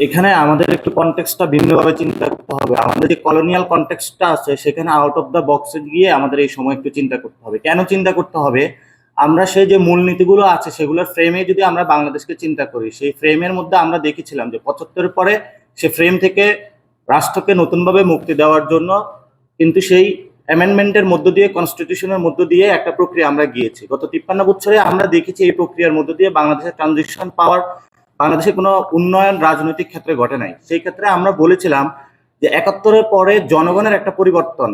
এখানে আমাদের একটু কনটেক্সটটা ভিন্নভাবে চিন্তা করতে হবে। আমাদের যে কলোনিয়াল কনটেক্সটটা আছে, সেখানে আউট অফ দ্য বক্সে গিয়ে আমাদের এই সময় একটু চিন্তা করতে হবে। কেন চিন্তা করতে হবে? আমরা সেই যে মূলনীতিগুলো আছে, সেগুলোর ফ্রেমে যদি আমরা বাংলাদেশকে চিন্তা করি, সেই ফ্রেমের মধ্যে আমরা দেখেছিলাম যে পঁচাত্তরের পরে সে ফ্রেম থেকে রাষ্ট্রকে নতুনভাবে মুক্তি দেওয়ার জন্য কিন্তু সেই অ্যামেন্ডমেন্টের মধ্য দিয়ে কনস্টিটিউশনের মধ্য দিয়ে একটা প্রক্রিয়া আমরা গিয়েছি। গত তিপ্পান্ন বছরে আমরা দেখেছি এই প্রক্রিয়ার মধ্য দিয়ে বাংলাদেশের ট্রানজিশন পাওয়ার বাংলাদেশে কোনো উন্নয়ন রাজনৈতিক ক্ষেত্রে ঘটে নাই। সেই ক্ষেত্রে আমরা বলেছিলাম যে একাত্তরের পরে জনগণের একটা পরিবর্তন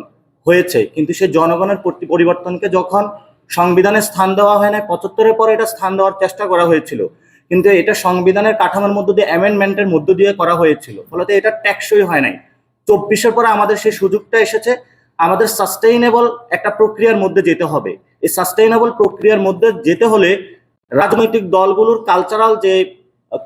হয়েছে। কিন্তু সেই জনগণের পরিবর্তনকে যখন সংবিধানে স্থান দেওয়া হয় না পঁচাত্তরের পরে এটা স্থান দেওয়ার চেষ্টা করা হয়েছিল। কিন্তু এটা সংবিধানের কাঠামোর মধ্য দিয়ে অ্যামেন্ডমেন্টের মধ্য দিয়ে করা হয়েছিল। ফলত এটা ট্যাক্সই হয় নাই। চব্বিশের পরে আমাদের সেই সুযোগটা এসেছে। আমাদের সাস্টেইনেবল একটা প্রক্রিয়ার মধ্যে যেতে হবে। এই সাস্টেইনেবল প্রক্রিয়ার মধ্যে যেতে হলে রাজনৈতিক দলগুলোর কালচারাল যে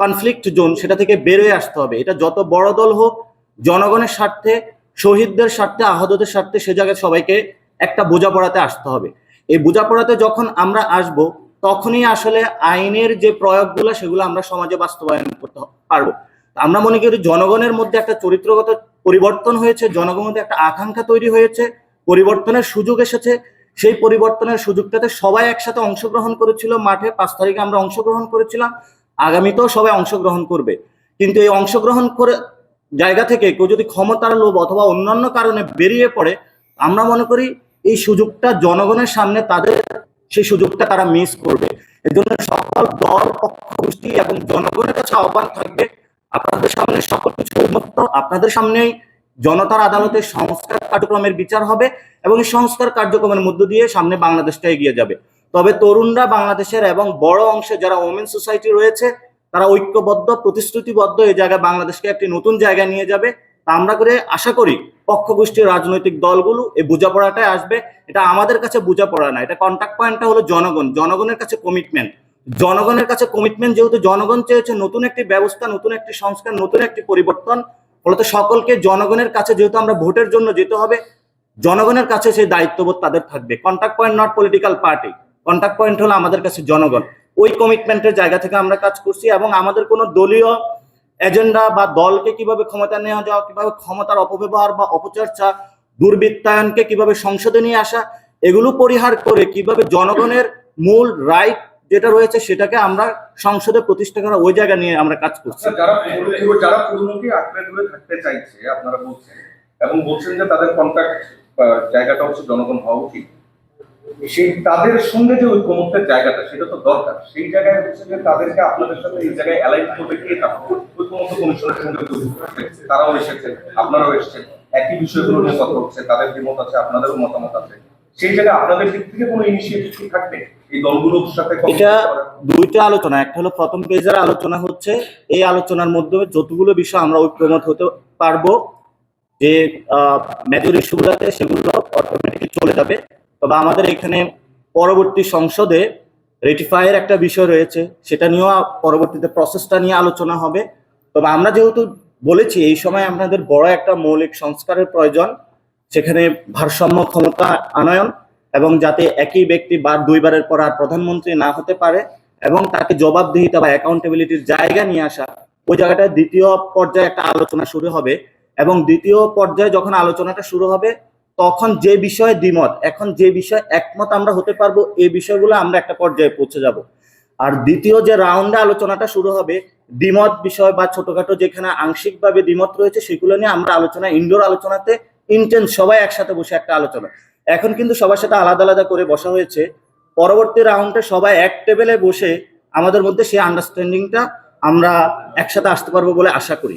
কনফ্লিক্ট জোন সেটা থেকে বেরোয় আসতে হবে। এটা যত বড় দল হোক, জনগণের স্বার্থে, শহীদদের স্বার্থে, আহতদের স্বার্থে সে জায়গায় সবাইকে একটা বোঝাপড়াতে আসতে হবে। এই বোঝাপড়াতে যখন আমরা আসব, তখনই আসলে আইনের যে প্রয়োগগুলো, সেগুলো আমরা সমাজে বাস্তবায়ন করতে পারব। আমরা মনে করি জনগণের মধ্যে একটা চরিত্রগত পরিবর্তন হয়েছে, জনগণের মধ্যে একটা আকাঙ্ক্ষা তৈরি হয়েছে, পরিবর্তনের সুযোগ এসেছে। সেই পরিবর্তনের সুযোগটাতে সবাই একসাথে অংশগ্রহণ করেছিল, মাঠে পাঁচ তারিখে আমরা অংশগ্রহণ করেছিলাম। আগামীতেও সবাই অংশগ্রহণ করবে। কিন্তু এই অংশগ্রহণ করে জায়গা থেকে কেউ যদি ক্ষমতার লোভ অথবা অন্যান্য কারণে বেরিয়ে পড়ে, আমরা মনে করি এই সুযোগটা জনগণের সামনে তাদের সেই সুযোগটা তারা মিস করবে। এই জন্য সকল দল পক্ষ গোষ্ঠী এবং জনগণের কাছে আহ্বান থাকবে, আপনাদের সামনে সকল কিছু উন্মুক্ত, আপনাদের সামনেই জনতার আদালতে সংস্কার কার্যক্রমের বিচার হবে এবং এই সংস্কার কার্যক্রমের মধ্য দিয়ে সামনে বাংলাদেশটা এগিয়ে যাবে। তবে তরুণরা বাংলাদেশের এবং বড় অংশে যারা ওমেন সোসাইটি রয়েছে, তারা ঐক্যবদ্ধ, প্রতিশ্রুতিবদ্ধ এই জায়গায় বাংলাদেশকে একটি নতুন জায়গায় নিয়ে যাবে। তা আমরা করে আশা করি পক্ষ গোষ্ঠীর রাজনৈতিক দলগুলো এই বোঝাপড়াটাই আসবে। এটা আমাদের কাছে বোঝাপড়া না, এটা কন্ট্যাক্ট পয়েন্টটা হলো জনগণ, জনগণের কাছে কমিটমেন্ট জনগণের কাছে কমিটমেন্ট যেহেতু জনগণ চেয়েছে নতুন একটি ব্যবস্থা, নতুন একটি সংস্কার, নতুন একটি পরিবর্তন, ফলত সকলকে জনগণের কাছে যেহেতু আমরা ভোটের জন্য যেতে হবে, জনগণের কাছে সেই দায়িত্ববোধ তাদের থাকবে। Contact point not political party contact point হলো আমাদের কাছে জনগণ। ওই কমিটমেন্টের জায়গা থেকে আমরা কাজ করছি এবং আমাদের কোনো দলীয় এজেন্ডা বা দলকে কীভাবে ক্ষমতা নেওয়া যাওয়া, কীভাবে ক্ষমতার অপব্যবহার বা অপচর্চা, দুর্বৃত্তায়নকে কীভাবে সংসদে নিয়ে আসা, এগুলো পরিহার করে কীভাবে জনগণের মূল রাইট যেটা রয়েছে সেটাকে আমরা সংসদে প্রতিষ্ঠা করা ওই জায়গা নিয়ে আমরা কাজ করছি। এবং বলছেন যে তাদের কন্ট্যাক্ট জায়গাটা হচ্ছে জনগণ হওয়া উচিত। সেই তাদের সঙ্গে যে ঐক্যমত্যের জায়গাটা সেটা তো দরকার। সেই জায়গায় হচ্ছে যে তাদেরকে আপনাদের সাথে এই জায়গায় অ্যালাইন করবে কে তা ঐক্যমত্য কমিশনের সঙ্গে। তারাও এসেছেন আপনারাও এসেছেন একই বিষয়গুলো নিয়ে কথা হচ্ছে তাদের যে মত আছে আপনাদেরও মতামত আছে। সেই জায়গায় আপনাদের দিক থেকে কোনো ইনিশিয়েটিভ কি থাকবে? এই দলগুলোর সাথে এটা দুইটা আলোচনা একটা হলো প্রথম পেজের আলোচনা হচ্ছে এই আলোচনার মধ্যে যতগুলো বিষয় আমরা ঐক্যমত হতে পারব যে মেজর ইস্যুগুলোতে সেগুলো অটোমেটিকলি চলে যাবে। তবে আমাদের এখানে পরবর্তী সংসদে রেটিফাইয়ের একটা বিষয় রয়েছে, সেটা নিয়েও পরবর্তীতে প্রসেসটা নিয়ে আলোচনা হবে। তবে আমরা যেহেতু বলেছি, এই সময় আপনাদের বড় একটা মৌলিক সংস্কারের প্রয়োজন, সেখানে ভারসাম্য, ক্ষমতা আনয়ন এবং যাতে একই ব্যক্তি বার দুইবারের পর আর প্রধানমন্ত্রী না হতে পারে এবং তাকে জবাবদিহিতা বা অ্যাকাউন্টেবিলিটির জায়গা নিয়ে আসা, ওই জায়গাটায় দ্বিতীয় পর্যায়ে একটা আলোচনা শুরু হবে এবং দ্বিতীয় পর্যায়ে যখন আলোচনাটা শুরু হবে তখন যে বিষয়ে দ্বিমত, এখন যে বিষয়ে একমত আমরা হতে পারব এই বিষয়গুলো আমরা একটা পর্যায়ে পৌঁছে যাব। আর দ্বিতীয় যে রাউন্ডে আলোচনাটা শুরু হবে, দ্বিমত বিষয় বা ছোটখাটো যেখানে আংশিকভাবে দ্বিমত রয়েছে, সেগুলো নিয়ে আমরা আলোচনা ইনডোর আলোচনাতে ইন্টেন্স সবাই একসাথে বসে একটা আলোচনা। এখন কিন্তু সবার সাথে আলাদা আলাদা করে বসা হয়েছে। পরবর্তী রাউন্ডে সবাই এক টেবিলে বসে আমাদের মধ্যে সেই আন্ডারস্ট্যান্ডিংটা আমরা একসাথে আসতে পারব বলে আশা করি।